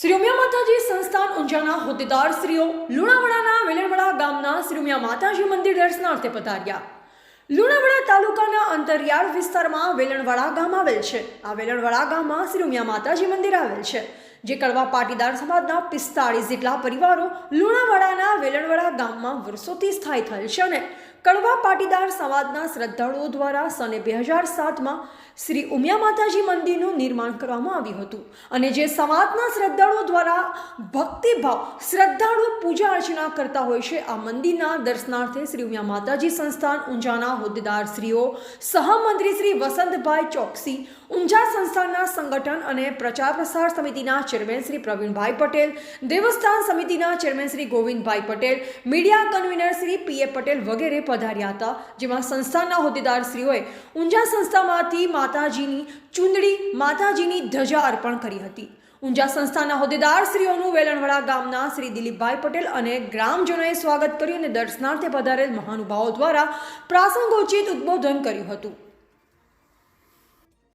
શ્રી ઉમિયા માતાજી સંસ્થાન ઊંઝાના હોદ્દેદાર શ્રીઓ લુણાવાડાના વેલણવાડા ગામના શ્રી ઉમિયા માતાજી મંદિર દર્શનાર્થે પધાર્યા. લુણાવાડા તાલુકાના અંતરિયાળ વિસ્તારમાં વેલણવાળા ગામ આવેલ છે. આ વેલણવાળા ગામમાં શ્રી ઉમિયા માતાજી મંદિર આવેલ છે. જે કડવા પાટીદાર સમાજના પિસ્તાળીસ જેટલા પરિવારો લુણાવાડાના વેલણવાળા ગામમાં વર્ષોથી સ્થાયી થયેલ છે અને કડવા પાટીદાર સમાજના શ્રદ્ધાળુઓ દ્વારા સને બે હજાર સાતમાં શ્રી ઉમિયા માતાજી મંદિરનું નિર્માણ કરવામાં આવ્યું હતું. અને જે સમાજના શ્રદ્ધાળુઓ દ્વારા ભક્તિભાવ, શ્રદ્ધાળુ પૂજા અર્ચના કરતા હોય છે, આ મંદિરના દર્શનાર્થે શ્રી ઉમિયા માતાજી સંસ્થાન ઊંઝાના હોદ્દેદાર શ્રીઓ સહમંત્રી શ્રી વસંતભાઈ ચોકસી, ઊંઝા સંસ્થાના સંગઠન અને પ્રચાર પ્રસાર સમિતિના ચેરમેન શ્રી પ્રવીણભાઈ પટેલ, દેવસ્થાન સમિતિના chairman Shri Govindbhai Patel, media convener Shri P A Patel વગેરે પધાર્યા હતા, જેમાં સંસ્થાના હોદ્દેદાર શ્રીઓએ ઊંઝા સંસ્થામાંથી માતાજીની ચૂંદડી, માતાજીની ધજા અર્પણ કરી હતી. ઊંઝા સંસ્થાના હોદ્દેદાર શ્રીઓનું વેલણવાડા ગામના શ્રી દિલીપભાઈ પટેલ અને ગ્રામજનોએ સ્વાગત કર્યું અને દર્શનાર્થે પધારેલ મહાનુભાવો દ્વારા પ્રાસંગોચિત ઉદબોધન કર્યું હતું.